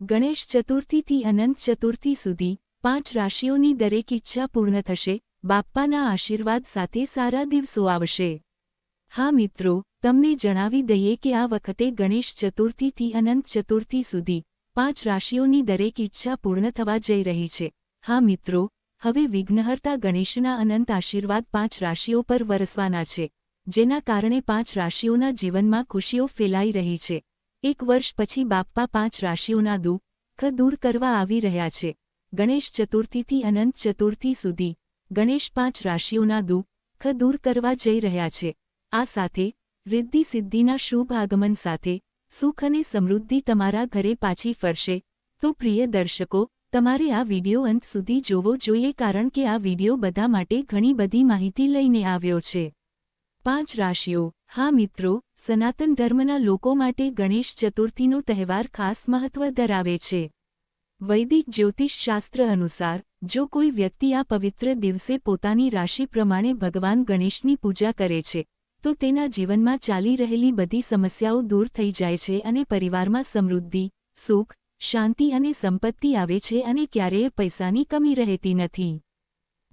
ગણેશ ચતુર્થીથી અનંત ચતુર્થી સુધી પાંચ રાશિઓની દરેક ઈચ્છા પૂર્ણ થશે, બાપ્પાના આશીર્વાદ સાથે સારા દિવસો આવશે. હા મિત્રો, તમને જણાવી દઈએ કે આ વખતે ગણેશ ચતુર્થીથી અનંત ચતુર્થી સુધી પાંચ રાશિઓની દરેક ઈચ્છા પૂર્ણ થવા જઈ રહી છે. હા મિત્રો, હવે વિઘ્નહર્તા ગણેશના અનંત આશીર્વાદ પાંચ રાશિઓ પર વરસવાના છે, જેના કારણે પાંચ રાશિઓના જીવનમાં ખુશીઓ ફેલાઈ રહી છે. એક વર્ષ પછી બાપ્પા પાંચ રાશિઓના દુઃખ દૂર કરવા આવી રહ્યા છે. ગણેશ ચતુર્થીથી અનંત ચતુર્થી સુધી ગણેશ પાંચ રાશિઓના દુઃખ દૂર કરવા જઈ રહ્યા છે. આ સાથે રિદ્ધિ સિદ્ધિના શુભ આગમન સાથે સુખ અને સમૃદ્ધિ તમારા ઘરે પાછી ફરશે. તો પ્રિય દર્શકો, તમારે આ વિડિયો અંત સુધી જોવો જોઈએ કારણ કે આ વિડિયો બધા માટે ઘણી બધી માહિતી લઈને આવ્યો છે. પાંચ રાશિઓ. હા મિત્રો, સનાતન ધર્મના લોકો માટે ગણેશ ચતુર્થીનો તહેવાર ખાસ મહત્વ ધરાવે છે. વૈદિક જ્યોતિષશાસ્ત્ર અનુસાર, જો કોઈ વ્યક્તિ આ પવિત્ર દિવસે પોતાની રાશિ પ્રમાણે ભગવાન ગણેશની પૂજા કરે છે, તો તેના જીવનમાં ચાલી રહેલી બધી સમસ્યાઓ દૂર થઈ જાય છે અને પરિવારમાં સમૃદ્ધિ, સુખ, શાંતિ અને સંપત્તિ આવે છે અને ક્યારેય પૈસાની કમી રહેતી નથી.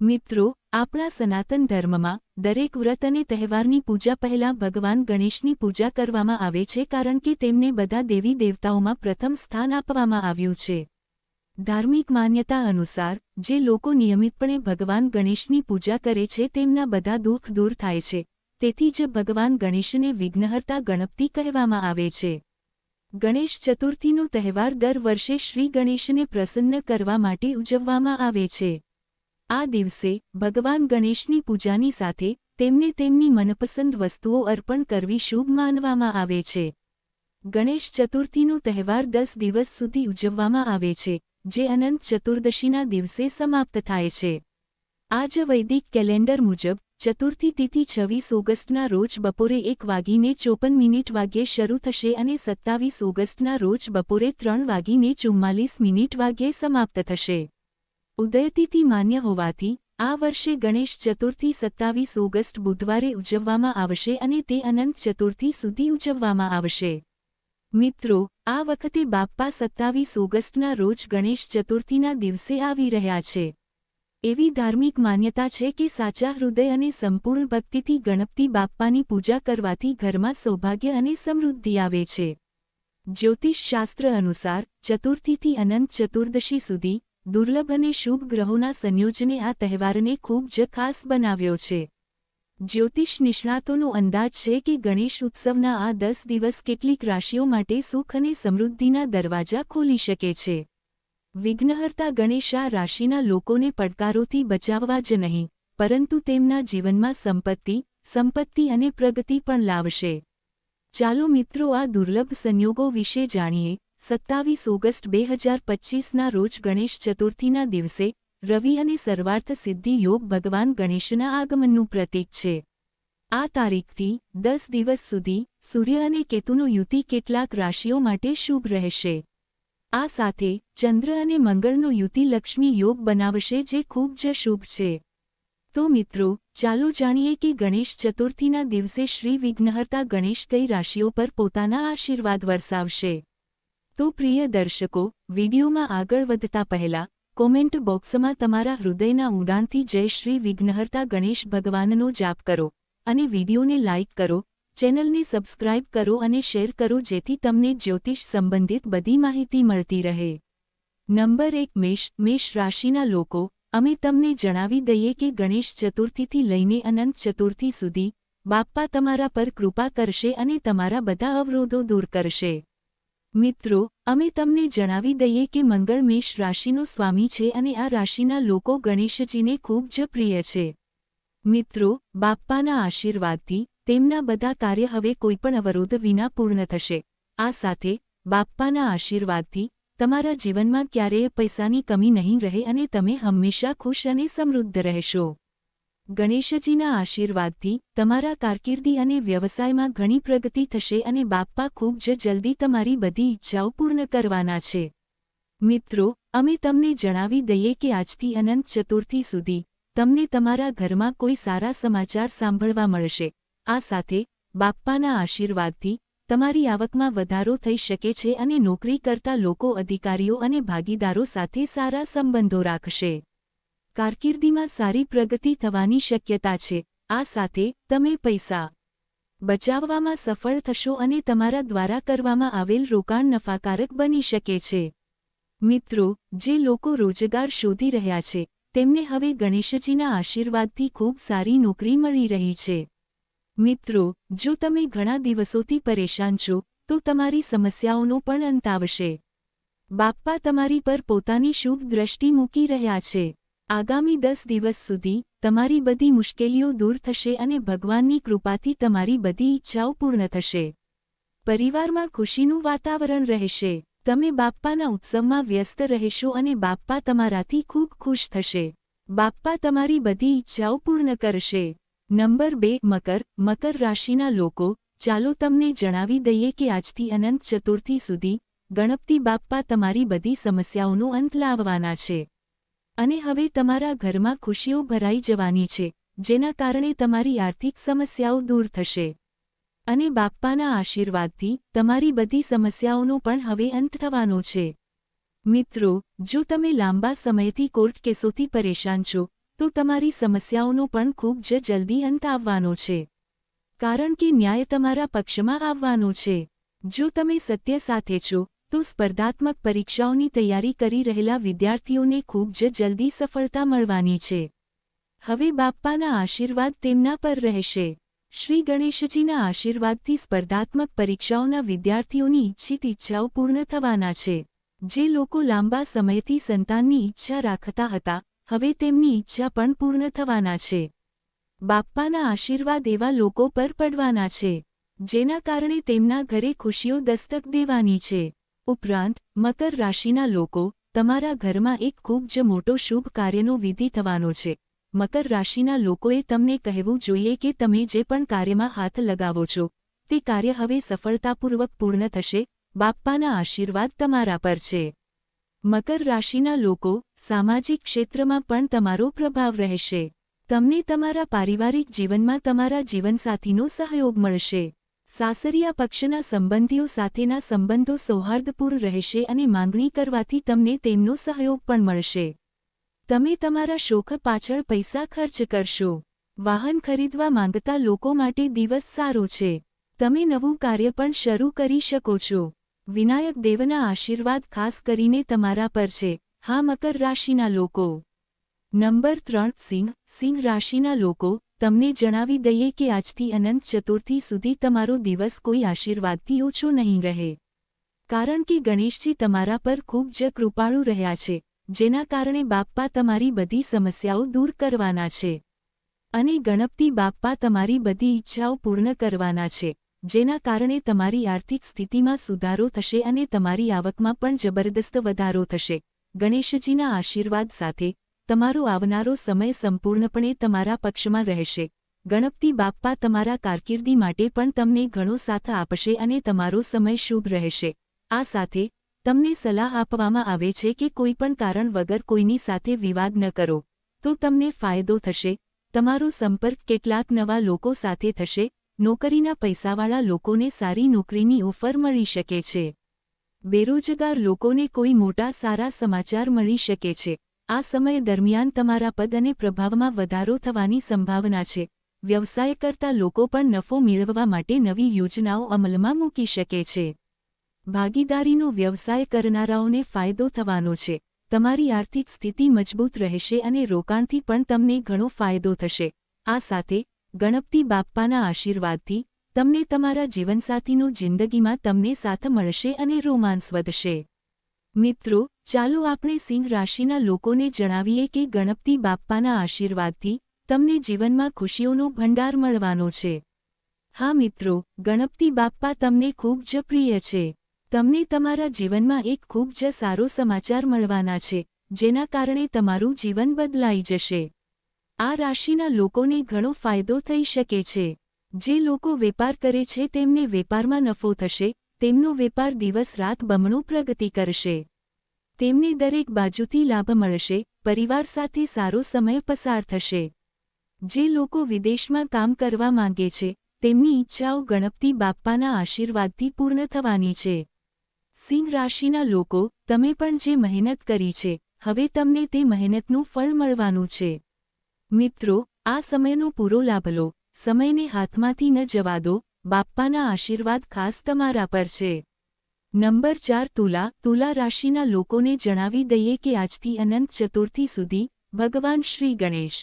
મિત્રો આપણા સનાતન ધર્મમાં, દરેક વ્રત અને તહેવારની પૂજા પહેલાં ભગવાન ગણેશની પૂજા કરવામાં આવે છે કારણ કે તેમને બધા દેવી દેવતાઓમાં પ્રથમ સ્થાન આપવામાં આવ્યું છે. ધાર્મિક માન્યતા અનુસાર, જે લોકો નિયમિતપણે ભગવાન ગણેશની પૂજા કરે છે તેમના બધા દુઃખ દૂર થાય છે. તેથી જ ભગવાન ગણેશને વિઘ્નહર્તા ગણપતિ કહેવામાં આવે છે. ગણેશ ચતુર્થીનો તહેવાર દર વર્ષે શ્રી ગણેશને પ્રસન્ન કરવા માટે ઉજવવામાં આવે છે. આ દિવસે ભગવાન ગણેશની પૂજાની સાથે તેમને તેમની મનપસંદ વસ્તુઓ અર્પણ કરવી શુભ માનવામાં આવે છે. ગણેશ ચતુર્થીનો તહેવાર દસ દિવસ સુધી ઉજવવામાં આવે છે, જે અનંત ચતુર્દશીના દિવસે સમાપ્ત થાય છે. આજ વૈદિક કેલેન્ડર મુજબ ચતુર્થી તિથિ છવ્વીસ ઓગસ્ટના રોજ બપોરે એક વાગીને ચોપન મિનિટ વાગ્યે શરૂ થશે અને સત્તાવીસ ઓગસ્ટના રોજ બપોરે ત્રણ વાગીને ચુમ્માલીસ મિનિટ વાગ્યે સમાપ્ત થશે. ઉદયતિથિ માન્ય હોવાથી, આ વર્ષે ગણેશ ચતુર્થી સત્તાવીસ ઓગસ્ટ બુધવારે ઉજવવામાં આવશે અને તે અનંત ચતુર્થી સુધી ઉજવવામાં આવશે. મિત્રો, આ વખતે બાપ્પા સત્તાવીસ ઓગસ્ટના રોજ ગણેશ ચતુર્થીના દિવસે આવી રહ્યા છે. એવી ધાર્મિક માન્યતા છે કે સાચા હૃદય અને સંપૂર્ણ ભક્તિથી ગણપતિ બાપ્પાની પૂજા કરવાથી ઘરમાં સૌભાગ્ય અને સમૃદ્ધિ આવે છે. જ્યોતિષશાસ્ત્ર અનુસાર, ચતુર્થીથી અનંત ચતુર્દશી સુધી દુર્લભ અને શુભ ગ્રહોના સંયોજને આ તહેવારને ખૂબ જ ખાસ બનાવ્યો છે. જ્યોતિષ નિષ્ણાતોનો અંદાજ છે કે ગણેશ ઉત્સવના આ દસ દિવસ કેટલીક રાશિઓ માટે સુખ અને સમૃદ્ધિના દરવાજા ખોલી શકે છે. વિઘ્નહર્તા ગણેશ આ રાશિના લોકોને પડકારોથી બચાવવા જ નહીં, પરંતુ તેમના જીવનમાં સંપત્તિ સંપત્તિ અને પ્રગતિ પણ લાવશે. ચાલો મિત્રો આ દુર્લભ સંયોગો વિશે જાણીએ. સત્તાવીસ ઓગસ્ટ બે હજાર પચ્ચીસના રોજ ગણેશ ચતુર્થીના દિવસે રવિ અને સર્વાર્થ સિદ્ધિ યોગ ભગવાન ગણેશના આગમનનું પ્રતીક છે. આ તારીખથી દસ દિવસ સુધી સૂર્ય અને કેતુનો યુતિ કેટલાક રાશિઓ માટે શુભ રહેશે. આ સાથે ચંદ્ર અને મંગળનો યુતિ લક્ષ્મી યોગ બનાવશે જે ખૂબ જ શુભ છે. તો મિત્રો, ચાલો જાણીએ કે ગણેશ ચતુર્થીના દિવસે શ્રી વિઘ્નહર્તા ગણેશ કઈ રાશિઓ પર પોતાના આશીર્વાદ વરસાવશે? તો પ્રિય દર્શકો, વિડીયોમાં આગળ વધતા પહેલા, કોમેન્ટ બોક્સમાં તમારા હૃદયના ઊંડાણથી જય શ્રી વિઘ્નહર્તા ગણેશ ભગવાનનો જાપ કરો અને વિડીયોને લાઇક કરો, ચેનલને સબસ્ક્રાઇબ કરો અને શેર કરો જેથી તમને જ્યોતિષ સંબંધિત બધી માહિતી મળતી રહે. નંબર એક, મેષ મેષ રાશિના લોકો, અમે તમને જણાવી દઈએ કે ગણેશ ચતુર્થીથી લઈને અનંત ચતુર્થી સુધી બાપ્પા તમારા પર કૃપા કરશે અને તમારા બધા અવરોધો દૂર કરશે. મિત્રો, અમે તમને જણાવી દઈએ કે મંગળ મેષ રાશિનો સ્વામી છે અને આ રાશિના લોકો ગણેશજીને ખૂબ જ પ્રિય છે. મિત્રો, બાપ્પાના આશીર્વાદથી તેમના બધા કાર્ય હવે કોઈપણ અવરોધ વિના પૂર્ણ થશે. આ સાથે બાપ્પાના આશીર્વાદથી તમારા જીવનમાં ક્યારેય પૈસાની કમી નહીં રહે અને તમે હંમેશા ખુશ અને સમૃદ્ધ રહેશો. ગણેશજીના આશીર્વાદથી તમારા કારકિર્દી અને વ્યવસાયમાં ઘણી પ્રગતિ થશે અને બાપ્પા ખૂબ જ જલ્દી તમારી બધી ઈચ્છાઓ પૂર્ણ કરવાના છે. મિત્રો, અમે તમને જણાવી દઈએ કે આજથી અનંત ચતુર્થી સુધી તમને તમારા ઘરમાં કોઈ સારા સમાચાર સાંભળવા મળશે. આ સાથે બાપ્પાના આશીર્વાદથી તમારી આવકમાં વધારો થઈ શકે છે અને નોકરી કરતા લોકો અધિકારીઓ અને ભાગીદારો સાથે સારા સંબંધો રાખશે. કારકિર્દીમાં સારી પ્રગતિ થવાની શક્યતા છે. આ સાથે તમે પૈસા બચાવવામાં સફળ થશો અને તમારા દ્વારા કરવામાં આવેલ રોકાણ નફાકારક બની શકે છે. મિત્રો, જે લોકો રોજગાર શોધી રહ્યા છે, તેમને હવે ગણેશજીના આશીર્વાદથી ખૂબ સારી નોકરી મળી રહી છે. મિત્રો, જો તમે ઘણા દિવસોથી પરેશાન છો, તો તમારી સમસ્યાઓનો પણ અંત આવશે. બાપ્પા તમારી પર પોતાની શુભ દ્રષ્ટિ મૂકી રહ્યા છે. આગામી દસ દિવસ સુધી તમારી બધી મુશ્કેલીઓ દૂર થશે અને ભગવાનની કૃપાથી તમારી બધી ઈચ્છાઓ પૂર્ણ થશે. પરિવારમાં ખુશીનું વાતાવરણ રહેશે. તમે બાપ્પાના ઉત્સવમાં વ્યસ્ત રહેશો અને બાપ્પા તમારાથી ખૂબ ખુશ થશે. બાપ્પા તમારી બધી ઈચ્છાઓ પૂર્ણ કરશે. નંબર બે, મકર. મકર રાશિના લોકો, ચાલો તમને જણાવી દઈએ કે આજથી અનંત ચતુર્થી સુધી ગણપતિ બાપ્પા તમારી બધી સમસ્યાઓનો અંત લાવવાના છે. અને હવે તમારા ઘરમાં ખુશીઓ ભરાઈ જવાની છે, જેના કારણે તમારી આર્થિક સમસ્યાઓ દૂર થશે. અને બાપ્પાના આશીર્વાદથી તમારી બધી સમસ્યાઓનો પણ હવે અંત થવાનો છે. મિત્રો, જો તમે લાંબા સમયથી કોર્ટ કેસોથી પરેશાન છો, તો તમારી સમસ્યાઓનો પણ ખૂબ જ જલ્દી અંત આવવાનો છે. કારણ કે ન્યાય તમારા પક્ષમાં આવવાનો છે. જો તમે સત્ય સાથે છો તો સ્પર્ધાત્મક પરીક્ષાઓની તૈયારી કરી રહેલા વિદ્યાર્થીઓને ખૂબ જ જલ્દી સફળતા મળવાની છે. હવે બાપ્પાના આશીર્વાદ તેમના પર રહેશે. શ્રી ગણેશજીના આશીર્વાદથી સ્પર્ધાત્મક પરીક્ષાઓના વિદ્યાર્થીઓની ઇચ્છિત ઈચ્છાઓ પૂર્ણ થવાના છે. જે લોકો લાંબા સમયથી સંતાનની ઈચ્છા રાખતા હતા, હવે તેમની ઈચ્છા પણ પૂર્ણ થવાના છે. બાપ્પાના આશીર્વાદ એવા લોકો પર પડવાના છે, જેના કારણે તેમના ઘરે ખુશીઓ દસ્તક દેવાની છે. ઉપરાંત, મકર રાશિના લોકો, તમારા ઘરમાં એક ખૂબ જ મોટો શુભ કાર્યનો વિધિ થવાનો છે. મકર રાશિના લોકોએ તમને કહેવું જોઈએ કે તમે જે પણ કાર્યમાં હાથ લગાવો છો, તે કાર્ય હવે સફળતાપૂર્વક પૂર્ણ થશે, બાપ્પાના આશીર્વાદ તમારા પર છે. મકર રાશિના લોકો, સામાજિક ક્ષેત્રમાં પણ તમારો પ્રભાવ રહેશે. તમને તમારા પારિવારિક જીવનમાં તમારા જીવનસાથીનો સહયોગ મળશે. સાસરિયા પક્ષના સંબંધીઓ સાથેના સંબંધો સૌહાર્દપૂર્ણ રહેશે અને માંગણી કરવાથી તમને તેમનો સહયોગ પણ મળશે. તમે તમારા શોખ પાછળ પૈસા ખર્ચ કરશો. વાહન ખરીદવા માંગતા લોકો માટે દિવસ સારો છે. તમે નવું કાર્ય પણ શરૂ કરી શકો છો. વિનાયક દેવના આશીર્વાદ ખાસ કરીને તમારા પર છે. હા, મકર રાશિના લોકો. નંબર ત્રણ, સિંહ. સિંહ રાશિના લોકો તમને જણાવી દઈએ કે આજથી અનંત ચતુર્થી સુધી તમારો દિવસ કોઈ આશીર્વાદથી ઓછો નહીં રહે. કારણ કે ગણેશજી તમારા પર ખૂબ જ કૃપાળુ રહ્યા છે, જેના કારણે બાપ્પા તમારી બધી સમસ્યાઓ દૂર કરવાના છે. અને ગણપતિ બાપ્પા તમારી બધી ઈચ્છાઓ પૂર્ણ કરવાના છે, જેના કારણે તમારી આર્થિક સ્થિતિમાં સુધારો થશે અને તમારી આવકમાં પણ જબરદસ્ત વધારો થશે. ગણેશજીના આશીર્વાદ સાથે તમારો આવનારો સમય સંપૂર્ણપણે તમારા પક્ષમાં રહેશે. ગણપતિ બાપ્પા તમારા કારકિર્દી માટે પણ તમને ઘણો સાથ આપશે અને તમારો સમય શુભ રહેશે. આ સાથે, તમને સલાહ આપવામાં આવે છે કે કોઈપણ કારણ વગર કોઈની સાથે વિવાદ ન કરો. તો તમને ફાયદો થશે. તમારો સંપર્ક કેટલાક નવા લોકો સાથે થશે. નોકરીના પૈસાવાળા લોકોને સારી નોકરીની ઓફર મળી શકે છે. બેરોજગાર લોકોને કોઈ મોટા સારા સમાચાર મળી શકે છે. આ સમય દરમિયાન તમારા પદ અને પ્રભાવમાં વધારો થવાની સંભાવના છે. વ્યવસાય કરતા લોકો પણ નફો મેળવવા માટે નવી યોજનાઓ અમલમાં મૂકી શકે છે. ભાગીદારીનો વ્યવસાય કરનારાઓને ફાયદો થવાનો છે. તમારી આર્થિક સ્થિતિ મજબૂત રહેશે અને રોકાણથી પણ તમને ઘણો ફાયદો થશે. આ સાથે, ગણપતિ બાપ્પાના આશીર્વાદથી, તમને તમારા જીવનસાથીનું જિંદગીમાં તમને સાથ મળશે અને રોમાન્સ વધશે. મિત્રો, ચાલો આપણે સિંહ રાશિના લોકોને જણાવીએ કે ગણપતિ બાપ્પાના આશીર્વાદથી તમને જીવનમાં ખુશીઓનો ભંડાર મળવાનો છે. હા મિત્રો, ગણપતિ બાપ્પા તમને ખૂબ જ પ્રિય છે. તમને તમારા જીવનમાં એક ખૂબ જ સારો સમાચાર મળવાના છે, જેના કારણે તમારું જીવન બદલાઈ જશે. આ રાશિના લોકોને ઘણો ફાયદો થઈ શકે છે. જે લોકો વેપાર કરે છે તેમને વેપારમાં નફો થશે તેમનો વેપાર દિવસ રાત બમણો પ્રગતિ કરશે. તેમને દરેક બાજુથી લાભ મળશે, પરિવાર સાથે સારો સમય પસાર થશે. જે લોકો વિદેશમાં કામ કરવા માંગે છે, તેમની ઈચ્છાઓ ગણપતિ બાપ્પાના આશીર્વાદથી પૂર્ણ થવાની છે. સિંહ રાશિના લોકો, તમે પણ જે મહેનત કરી છે, હવે તમને તે મહેનતનું ફળ મળવાનું છે. મિત્રો, આ સમયનો પૂરો લાભ લો, સમયને હાથમાંથી ન જવા દો બાપ્પાના આશીર્વાદ ખાસ તમારા પર છે. નંબર ચાર, તુલા. તુલા રાશિના લોકોને જણાવી દઈએ કે આજથી અનંત ચતુર્થી સુધી ભગવાન શ્રી ગણેશ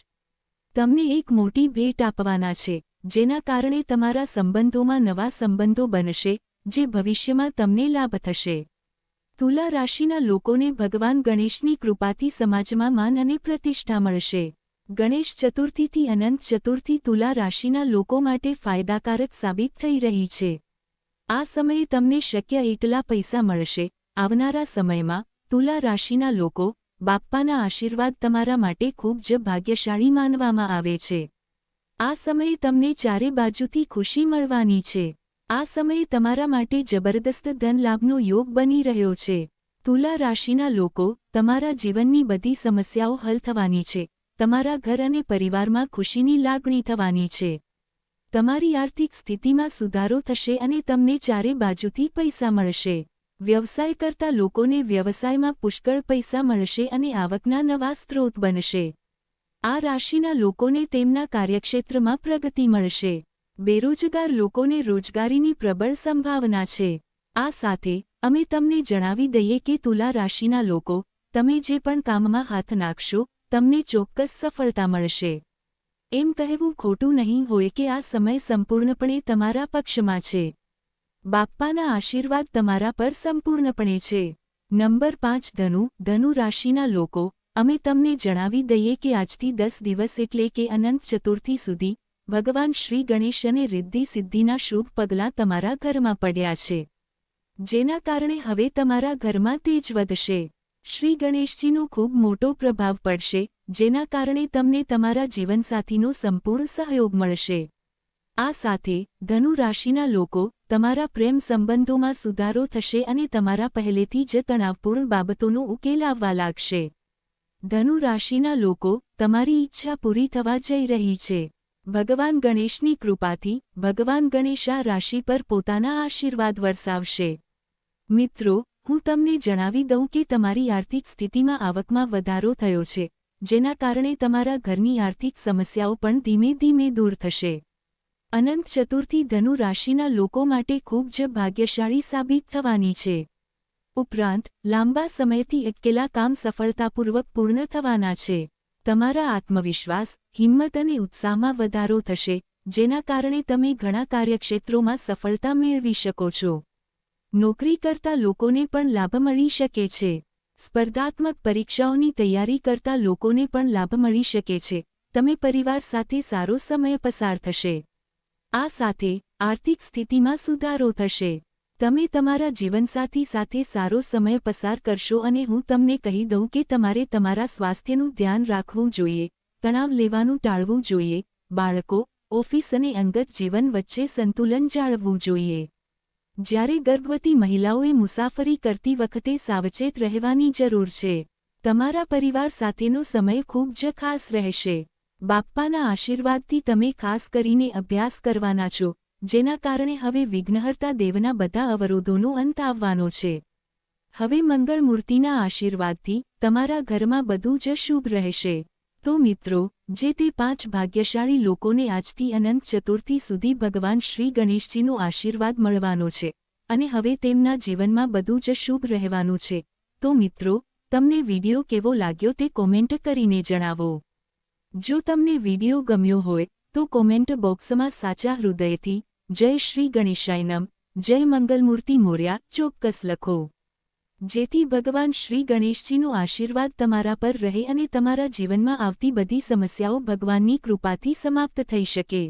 તમને એક મોટી ભેટ આપવાના છે, જેના કારણે તમારા સંબંધોમાં નવા સંબંધો બનશે, જે ભવિષ્યમાં તમને લાભ થશે. તુલા રાશિના લોકોને ભગવાન ગણેશની કૃપાથી સમાજમાં માન અને પ્રતિષ્ઠા મળશે. ગણેશ ચતુર્થીથી અનંત ચતુર્થી તુલા રાશિના લોકો માટે ફાયદાકારક સાબિત થઈ રહી છે. આ સમયે તમને શક્ય એટલા પૈસા મળશે. આવનારા સમયમાં, તુલા રાશિના લોકો, બાપ્પાના આશીર્વાદ તમારા માટે ખૂબ જ ભાગ્યશાળી માનવામાં આવે છે. આ સમયે તમને ચારે બાજુથી ખુશી મળવાની છે. આ સમયે તમારા માટે જબરદસ્ત ધનલાભનો યોગ બની રહ્યો છે. તુલા રાશિના લોકો, તમારા જીવનની બધી સમસ્યાઓ હલ થવાની છે. તમારા ઘર અને પરિવારમાં ખુશીની લાગણી થવાની છે. તમારી આર્થિક સ્થિતિમાં સુધારો થશે અને તમને ચારે બાજુથી પૈસા મળશે. વ્યવસાય કરતા લોકોને વ્યવસાયમાં પુષ્કળ પૈસા મળશે અને આવકના નવા સ્ત્રોત બનશે. આ રાશિના લોકોને તેમના કાર્યક્ષેત્રમાં પ્રગતિ મળશે. બેરોજગાર લોકોને રોજગારીની પ્રબળ સંભાવના છે. આ સાથે, અમે તમને જણાવી દઈએ કે તુલા રાશિના લોકો, તમે જે પણ કામમાં હાથ નાખશો તમને ચોક્કસ સફળતા મળશે. એમ કહેવું ખોટું નહીં હોય કે આ સમય સંપૂર્ણપણે તમારા પક્ષમાં છે. બાપ્પાના આશીર્વાદ તમારા પર સંપૂર્ણપણે છે. નંબર પાંચ, ધનુ. ધનુ રાશિના લોકો, અમે તમને જણાવી દઈએ કે આજથી દસ દિવસ એટલે કે અનંત ચતુર્થી સુધી, ભગવાન શ્રી ગણેશ અને રિદ્ધિ સિદ્ધિના શુભ પગલાં તમારા ઘરમાં પડ્યા છે. જેના કારણે હવે તમારા ઘરમાં તેજ વધશે. શ્રી ગણેશજીનો ખૂબ મોટો પ્રભાવ પડશે, જેના કારણે તમને તમારા જીવનસાથીનો સંપૂર્ણ સહયોગ મળશે. આ સાથે, ધનુ રાશિના લોકો, તમારા પ્રેમ સંબંધોમાં સુધારો થશે અને તમારા પહેલેથી જ તણાવપૂર્ણ બાબતોનો ઉકેલ આવવા લાગશે. ધનુ રાશિના લોકો, તમારી ઈચ્છા પૂરી થવા જઈ રહી છે. ભગવાન ગણેશની કૃપાથી, ભગવાન ગણેશ આ રાશિ પર પોતાના આશીર્વાદ વરસાવશે. મિત્રો હું તમને જણાવી દઉં કે તમારી આર્થિક સ્થિતિમાં આવકમાં વધારો થયો છે, જેના કારણે તમારા ઘરની આર્થિક સમસ્યાઓ પણ ધીમે ધીમે દૂર થશે. અનંત ચતુર્થી ધનુ રાશિના લોકો માટે ખૂબ જ ભાગ્યશાળી સાબિત થવાની છે. ઉપરાંત, લાંબા સમયથી અટકેલા કામ સફળતાપૂર્વક પૂર્ણ થવાના છે. તમારા આત્મવિશ્વાસ, હિંમત અને ઉત્સાહમાં વધારો થશે, જેના કારણે તમે ઘણા કાર્યક્ષેત્રોમાં સફળતા મેળવી શકો છો. નોકરી કરતા લોકોને પણ લાભ મળી શકે છે. સ્પર્ધાત્મક પરીક્ષાઓની તૈયારી કરતા લોકોને પણ લાભ મળી શકે છે. તમે પરિવાર સાથે સારો સમય પસાર થશે. આ સાથે આર્થિક સ્થિતિમાં સુધારો થશે. તમે તમારા જીવનસાથી સાથે સારો સમય પસાર કરશો અને હું તમને કહી દઉં કે તમારે તમારા સ્વાસ્થ્યનું ધ્યાન રાખવું જોઈએ, તણાવ લેવાનું ટાળવું જોઈએ, બાળકો, ઓફિસ અને અંગત જીવન વચ્ચે સંતુલન જાળવવું જોઈએ. જ્યારે ગર્ભવતી મહિલાઓએ મુસાફરી કરતી વખતે સાવચેત રહેવાની જરૂર છે. તમારા પરિવાર સાથેનો સમય ખૂબ જ ખાસ રહેશે. બાપ્પાના આશીર્વાદથી તમે ખાસ કરીને અભ્યાસ કરવાના છો, જેના કારણે હવે વિઘ્નહર્તા દેવના બધા અવરોધોનો અંત આવવાનો છે. હવે મંગળ મૂર્તિના આશીર્વાદથી તમારા ઘરમાં બધું જ શુભ રહેશે. તો મિત્રો, જે તે પાંચ ભાગ્યશાળી લોકોને આજથી અનંત ચતુર્થી સુધી ભગવાન શ્રી ગણેશજીનો આશીર્વાદ મળવાનો છે અને હવે તેમના જીવનમાં બધું જ શુભ રહેવાનું છે. તો મિત્રો, તમને વિડિયો કેવો લાગ્યો તે કોમેન્ટ કરીને જણાવો. જો તમને વિડિયો ગમ્યો હોય, તો કોમેન્ટ બોક્સમાં સાચા હૃદયથી, જય શ્રી ગણેશાયનમ જય મંગલમૂર્તિ મોર્યા ચોક્કસ લખો. જેથી ભગવાન શ્રી ગણેશજીનો આશીર્વાદ તમારા પર રહે અને તમારા જીવનમાં આવતી બધી સમસ્યાઓ ભગવાનની કૃપાથી સમાપ્ત થઈ શકે.